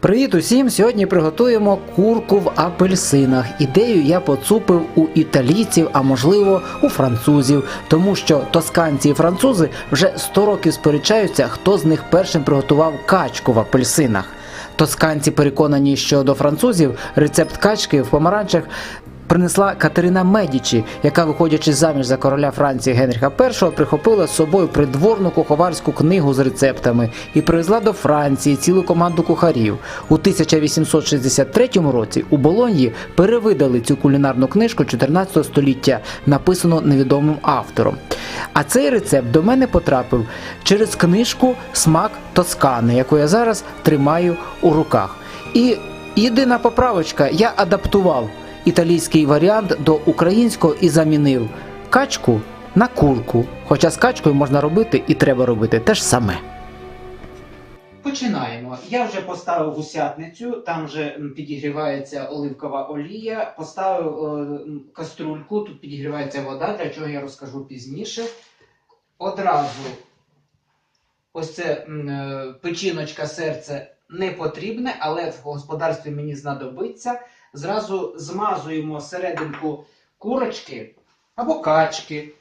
Привіт усім! Сьогодні приготуємо курку в апельсинах. Ідею я поцупив у італійців, а можливо у французів, тому що тосканці і французи вже 100 років сперечаються, хто з них першим приготував качку в апельсинах. Тосканці переконані, що до французів рецепт качки в помаранчах принесла Катерина Медічі, яка, виходячи заміж за короля Франції Генріха І, прихопила з собою придворну куховарську книгу з рецептами і привезла до Франції цілу команду кухарів. У 1863 році у Болоньї перевидали цю кулінарну книжку 14 століття, написану невідомим автором. А цей рецепт до мене потрапив через книжку Смак Тоскани, яку я зараз тримаю у руках. І єдина поправочка, я адаптував італійський варіант до українського і замінив качку на курку. Хоча з качкою можна робити і треба робити те ж саме. Починаємо. Я вже поставив гусятницю, там вже підігрівається оливкова олія. Поставив е, каструльку, тут підігрівається вода, для чого я розкажу пізніше. Одразу ось це е, печіночка серце не потрібне, але в господарстві мені знадобиться. Зразу змазуємо серединку курочки або качки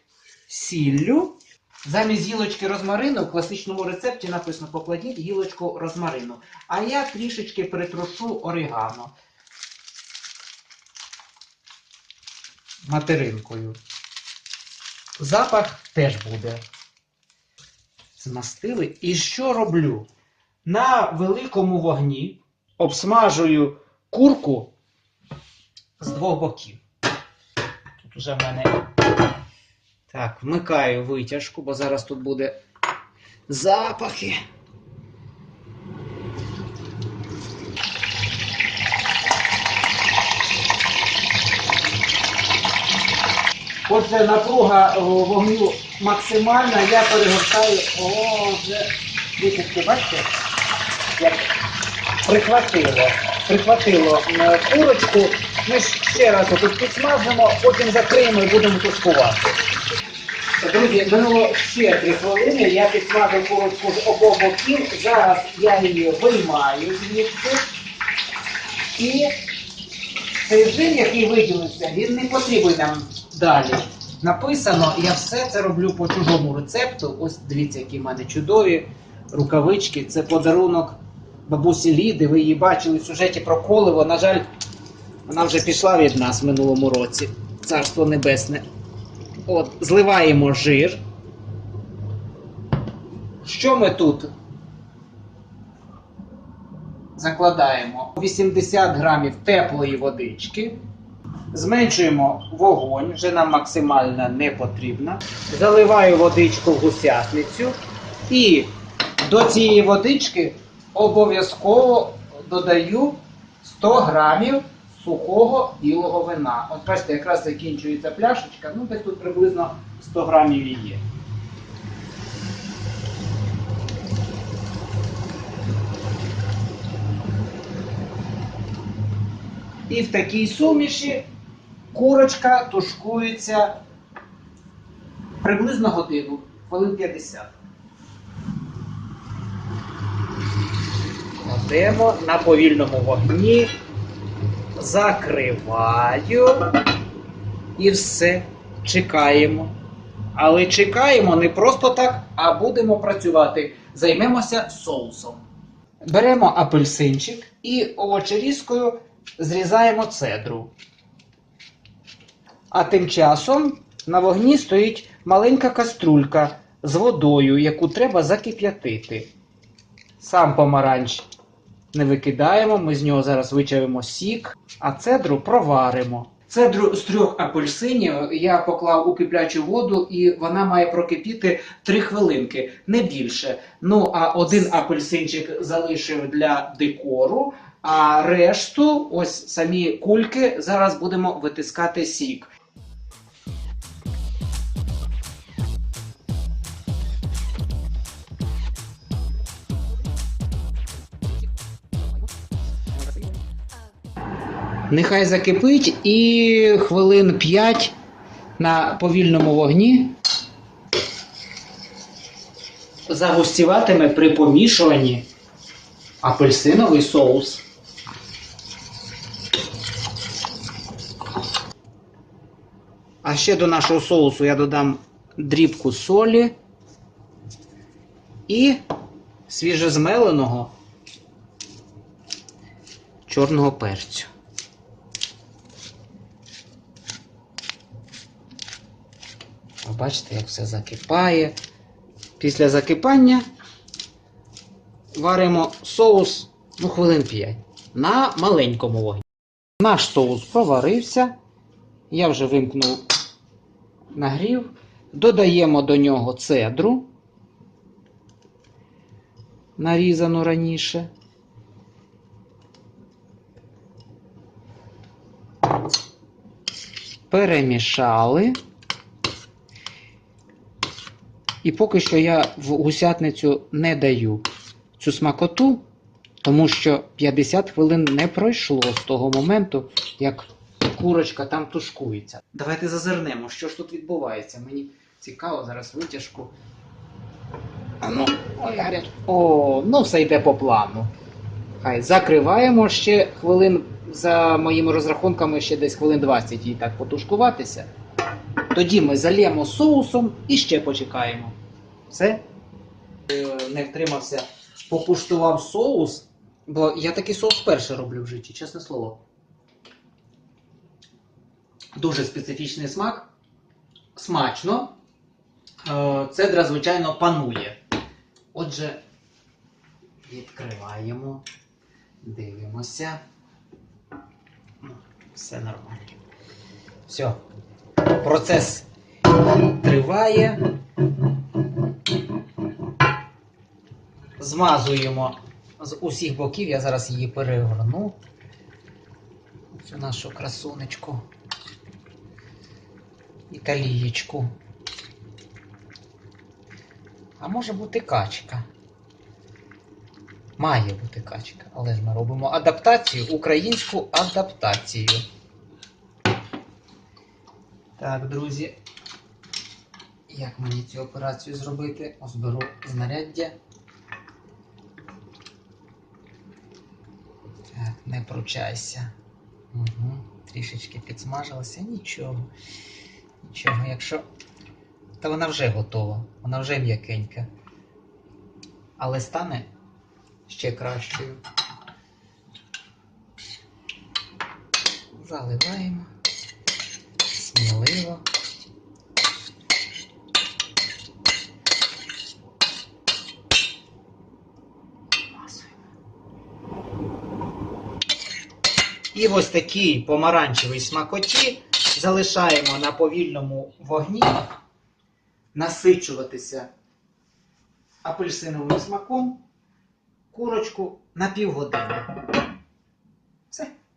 сіллю. Замість гілочки розмарину в класичному рецепті написано покладіть гілочку розмарину. А я трішечки притрушу орегано материнкою. Запах теж буде. Змастили. І що роблю? На великому вогні обсмажую курку з двох боків. Тут уже в мене. Так, вмикаю витяжку, бо зараз тут буде запахи. Отже, напруга вогню максимальна, я перегортаю. О, вже витяжки, бачите? Як прихватило. Прихватило курочку. Ми ще раз тут підсмажимо, потім закриємо і будемо тушкувати. Друзі, минуло ще три хвилини. Я підсмажив курочку з обох боків. Зараз я її виймаю звідси. І цей жир, який виділився, він не потрібен нам далі. Написано, я все це роблю по чужому рецепту. Ось дивіться, які в мене чудові рукавички. Це подарунок бабусі Ліди. Ви її бачили в сюжеті про коливо. На жаль, вона вже пішла від нас в минулому році. Царство Небесне. От, зливаємо жир. Що ми тут? Закладаємо 80 грамів теплої водички. Зменшуємо вогонь, вже нам максимально не потрібно. Заливаю водичку в гусятницю. І до цієї водички обов'язково додаю 100 грамів сухого білого вина. От бачите, якраз закінчується пляшечка, ну десь тут приблизно 100 грамів є. І в такій суміші курочка тушкується приблизно годину, хвилин 50. Кладемо на повільному вогні, закриваю і все. Чекаємо. Але чекаємо не просто так, а будемо працювати. Займемося соусом. Беремо апельсинчик і овочерізкою зрізаємо цедру. А тим часом на вогні стоїть маленька каструлька з водою, яку треба закип'ятити. Сам помаранч не викидаємо, ми з нього зараз вичавимо сік, а цедру проваримо. Цедру з трьох апельсинів я поклав у киплячу воду, і вона має прокипіти 3 хвилинки, не більше. Ну а один апельсинчик залишив для декору, а решту, ось самі кульки, зараз будемо витискати сік. Нехай закипить і хвилин 5 на повільному вогні загустіватиме при помішуванні апельсиновий соус. А ще до нашого соусу я додам дрібку солі і свіжезмеленого чорного перцю. Бачите, як все закипає. Після закипання варимо соус ну, хвилин 5 на маленькому вогні. Наш соус проварився. Я вже вимкнув нагрів. Додаємо до нього цедру, нарізану раніше. Перемішали. І поки що я в гусятницю не даю цю смакоту, тому що 50 хвилин не пройшло з того моменту, як курочка там тушкується. Давайте зазирнемо, що ж тут відбувається. Мені цікаво зараз витяжку. Ну, ой. О, ну все йде по плану. Хай закриваємо ще хвилин, за моїми розрахунками, ще десь хвилин 20 їй так потушкуватися. Тоді ми зальємо соусом і ще почекаємо. Все? Е, Не втримався, покуштував соус, бо я такий соус вперше роблю в житті, чесне слово. Дуже специфічний смак. Смачно. Е, Цедра, звичайно, панує. Отже, відкриваємо, дивимося. Все нормально. Все. Процес триває. Змазуємо з усіх боків. Я зараз її переверну. Цю нашу красунечку. Італієчку. А може бути качка. Має бути качка, але ж ми робимо адаптацію, українську адаптацію. Так, друзі. Як мені цю операцію зробити? Ось беру знаряддя. Так, не пручайся. Угу. Трішечки підсмажилася. Нічого. Нічого, якщо. Та вона вже готова, вона вже м'якенька. Але стане ще кращою. Заливаємо. Сміливо. І ось такий помаранчевий смакоті залишаємо на повільному вогні насичуватися апельсиновим смаком курочку на півгодини.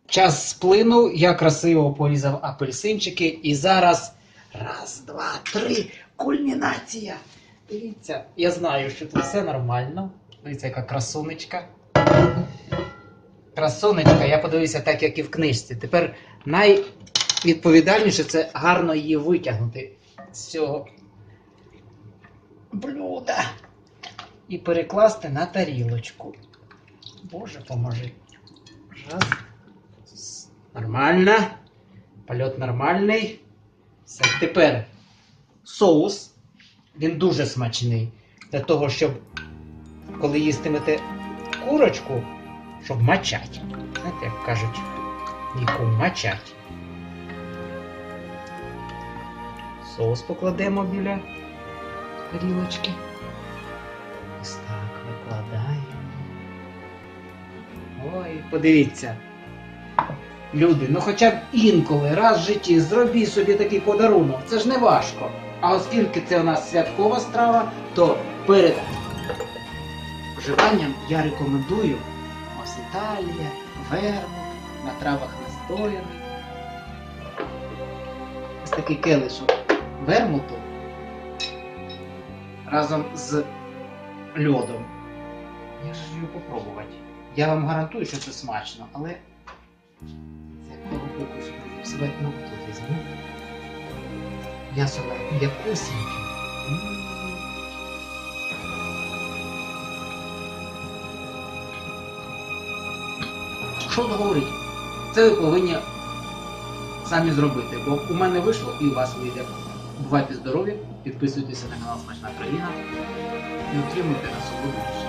Час сплинув, я красиво порізав апельсинчики і зараз раз, два, три. Кульмінація. Дивіться, я знаю, що тут все нормально. Дивіться, яка красунечка. Красунечка, я подивився так, як і в книжці. Тепер найвідповідальніше це гарно її витягнути з цього блюда і перекласти на тарілочку. Боже, поможи. Раз. Нормально. Польот нормальний. Все. Тепер соус. Він дуже смачний. Для того, щоб коли їстимете курочку, щоб мачать. Знаєте, як кажуть, яку мачать. Соус покладемо біля тарілочки. Ось так викладаємо. Ой, подивіться. Люди, ну хоча б інколи раз в житті зробіть собі такий подарунок. Це ж не важко. А оскільки це у нас святкова страва, то перед вживанням я рекомендую ось Італія, вермут, на травах настояний. Ось такий келишок вермуту разом з льодом. Я ж його попробувати. Я вам гарантую, що це смачно, але з якого боку сюди себе ну, тут візьму. М'ясо м'якусіньке. М. що тут говорити? Це ви повинні самі зробити, бо у мене вийшло і у вас вийде. Бувайте здорові, підписуйтеся на канал Смачна країна і отримуйте насолоду.